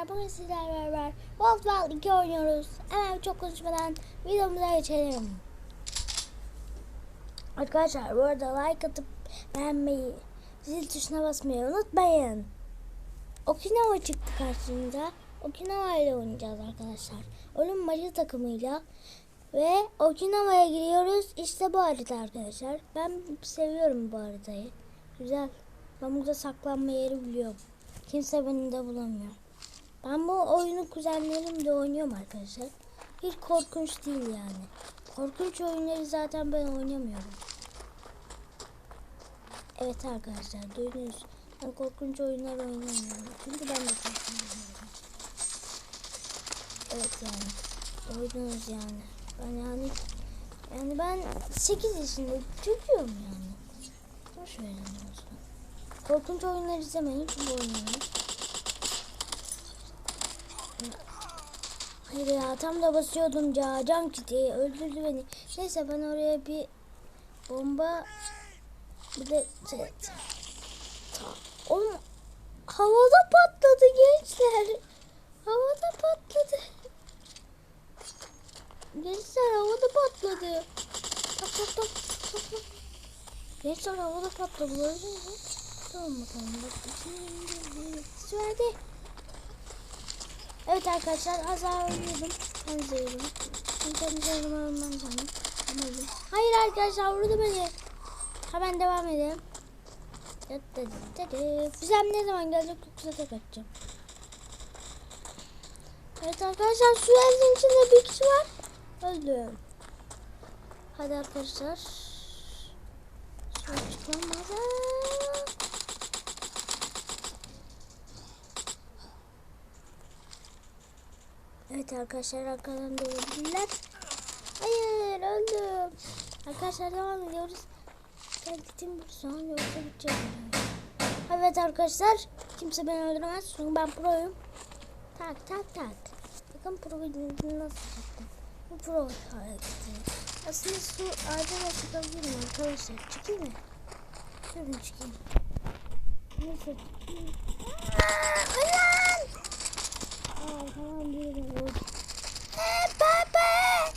arkadaşlar bugün beraber World War 2 oynuyoruz. Hemen çok konuşmadan videomuza geçelim. Arkadaşlar bu arada like atıp beğenmeyi, zil tuşuna basmayı unutmayın. Okinawa çıktı karşımıza. Okinawa ile oynayacağız arkadaşlar. Ölüm maçı takımıyla. Ve Okinawa'ya giriyoruz. İşte bu harita arkadaşlar. Ben seviyorum bu haritayı. Güzel. Ben burada saklanma yeri biliyorum. Kimse beni de bulamıyor. Ben bu oyunu kuzenlerimle oynuyorum arkadaşlar. Hiç korkunç değil yani. Korkunç oyunları zaten ben oynamıyorum. Evet arkadaşlar duydunuz. Ben korkunç oyunlar oynamıyorum. Çünkü ben de korkunç oynuyorum. Evet yani. Duydunuz yani. Ben yani yani ben 8 yaşında çocuğum yani. Boş verin o zaman. Korkunç oyunlar izlemeyin çünkü oynuyorum. Hayır ya tam da basıyordum ya cam kiti öldürdü beni. Neyse ben oraya bir bomba bir de şey, oğlum havada patladı gençler. Havada patladı. Gençler havada patladı. Tak tak tak tak tak. Gençler havada patladı gördünüz mü? Tamam bak içine verdi. Evet arkadaşlar az daha ölüyordum. Zehrim. Ben zehrimi ölmem öldüm. Hayır arkadaşlar vurdu beni. Hemen devam edelim. Füzem ne zaman gelecek yoksa tek atacağım. Evet arkadaşlar su evin içinde bir kişi var. Öldüm. Hadi arkadaşlar. Su çıkamadı. Evet arkadaşlar arkadan dönebilirler. Hayır öldüm. Arkadaşlar devam ediyoruz. Ben gittim şu an yoksa gideceğim. Evet arkadaşlar kimse beni öldüremez çünkü ben proyum. Tak tak tak. Bakın pro videosunu nasıl çıktı. Bu pro hareketi. Aslında su ağacına çıkabilirim arkadaşlar. Çıkayım mı? Şuradan çıkayım. Neyse. Ulan! Aa, tamam bir oldu. Baba!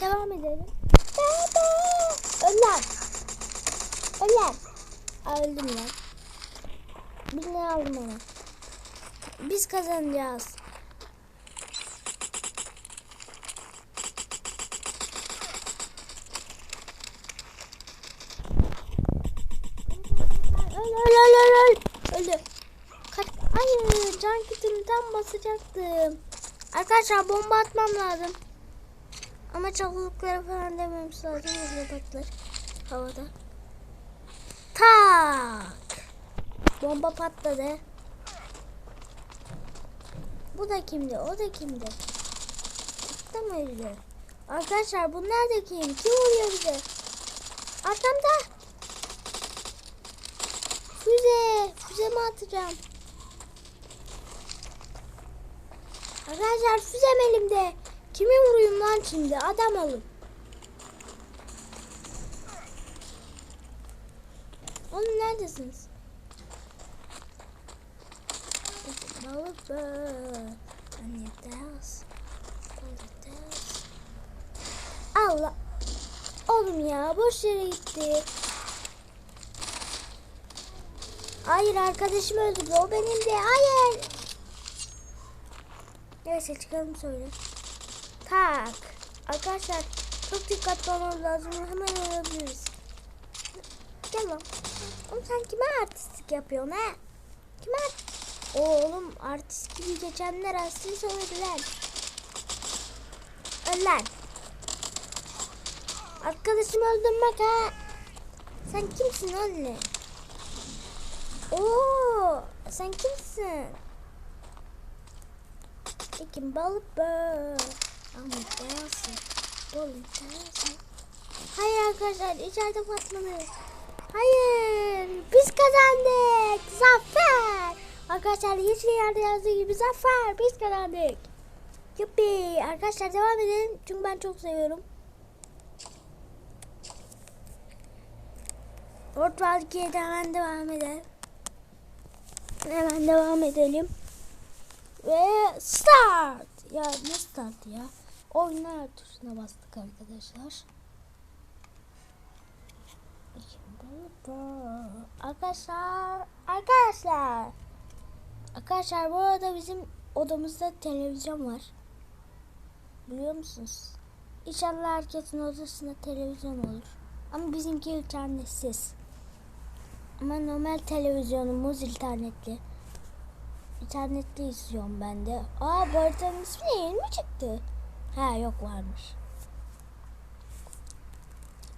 Devam edelim. Baba! Ölen! Ölen! Öldüm lan. Bir ne aldım ona. Biz kazanacağız. Öl öl öl öl öl. Öldü. Hayır can kitimi tam basacaktım. Arkadaşlar bomba atmam lazım. Ama çalılıklara falan dememiz lazım. Patlar. Havada. Tak. Bomba patladı. Bu da kimdi? O da kimdi? Mı öyle? Arkadaşlar bunlar da kim? Kim vuruyor bize? Arkamda. Füze. Füze mi atacağım? Arkadaşlar füzem elimde. Kimi vurayım lan şimdi? Adam olun. Oğlum neredesiniz? Balık. Allah. Oğlum ya boş yere gitti. Hayır arkadaşım öldürdü. O benim de. Hayır. Neyse çıkalım söyle. Tak. Arkadaşlar çok dikkatli olmamız lazım. Hemen ölebiliriz. Gel. Oğlum sen kime artistlik yapıyorsun ha? Kime art Oğlum artist gibi geçenler aslında söylediler. Ölen. Arkadaşımı öldürmek ha. Sen kimsin anne? Oo, sen kimsin? Balık bö. Ama dersin. Balık dersin. Hayır arkadaşlar içeride patladı. Hayır biz kazandık. Zafer. Arkadaşlar hiçbir yerde yazdığı gibi zafer biz kazandık. Yuppi. Arkadaşlar devam edelim. Çünkü ben çok seviyorum. 2'ye de hemen devam edelim. Hemen devam edelim. Ve start. Ya ne start ya? Oynar tuşuna bastık arkadaşlar. Arkadaşlar, arkadaşlar. Arkadaşlar bu arada bizim odamızda televizyon var. Biliyor musunuz? İnşallah herkesin odasında televizyon olur. Ama bizimki internetsiz. Ama normal televizyonumuz internetli. İnternetli izliyorum ben de. Aa bu haritanın ismi ne? Yeni mi çıktı? Ha yok varmış.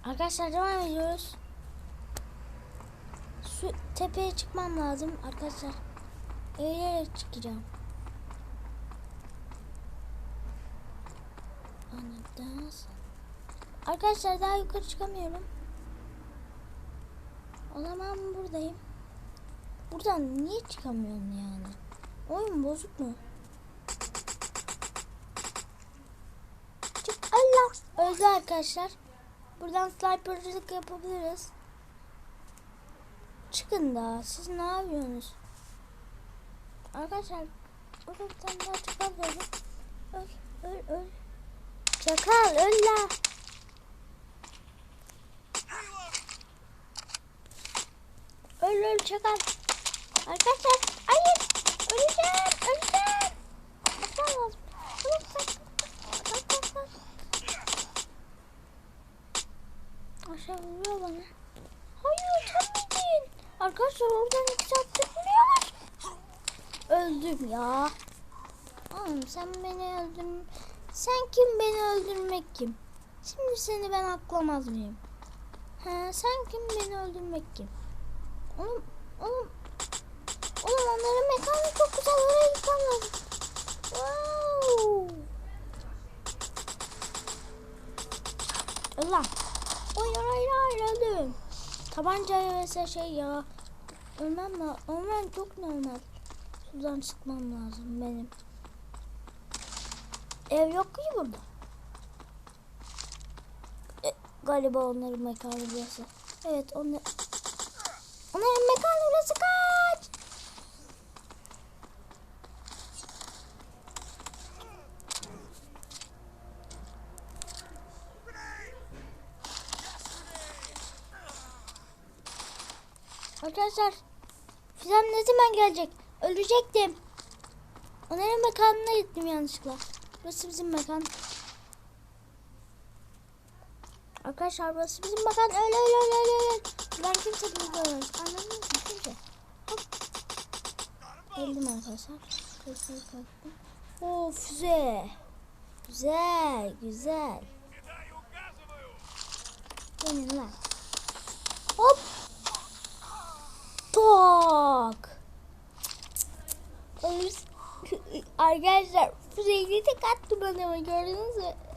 Arkadaşlar devam ediyoruz. Şu tepeye çıkmam lazım arkadaşlar. Eğilerek çıkacağım. Anladım. Arkadaşlar daha yukarı çıkamıyorum. O zaman buradayım. Buradan niye çıkamıyorum yani? Oyun bozuk mu? Çık Allah. Öldü arkadaşlar. Buradan sniper'cılık yapabiliriz. Çıkın da. Siz ne yapıyorsunuz? Arkadaşlar burada daha çakal. Öl, öl, öl. Çakal öl la. Öl öl çakal. Arkadaşlar. Öleceğim. Bana. Hayır utanmayın. Arkadaşlar oradan iki. Öldüm ya. Oğlum sen beni öldür... Sen kim beni öldürmek kim? Şimdi seni ben aklamaz mıyım? Ha, sen kim beni öldürmek kim? Oğlum, oğlum, oğlum onların mekanı çok güzel oraya gitmem. Allah. Hayır hayır hayır öldüm. Tabancayla vs şey ya. Ölmem la. Ölmem çok normal. Sudan sıkmam lazım benim. Ev yok ki burada. E, galiba onların mekanı burası. Evet onlar... Onların mekanı burası kaç! Arkadaşlar Fizem ne zaman gelecek? Ölecektim. Onların mekanına gittim yanlışlıkla. Burası bizim mekan. Arkadaşlar burası bizim mekan. Öyle öyle öyle öyle. öyle. Ben kimse görmez. Anladınız mı? Kimse. Hop. Öldüm arkadaşlar. Kırkları kalktım. Oo füze. Güzel güzel. Gelin lan. Hop. Tak. Ölürüz. Arkadaşlar füzeyi tek attım adama gördünüz mü?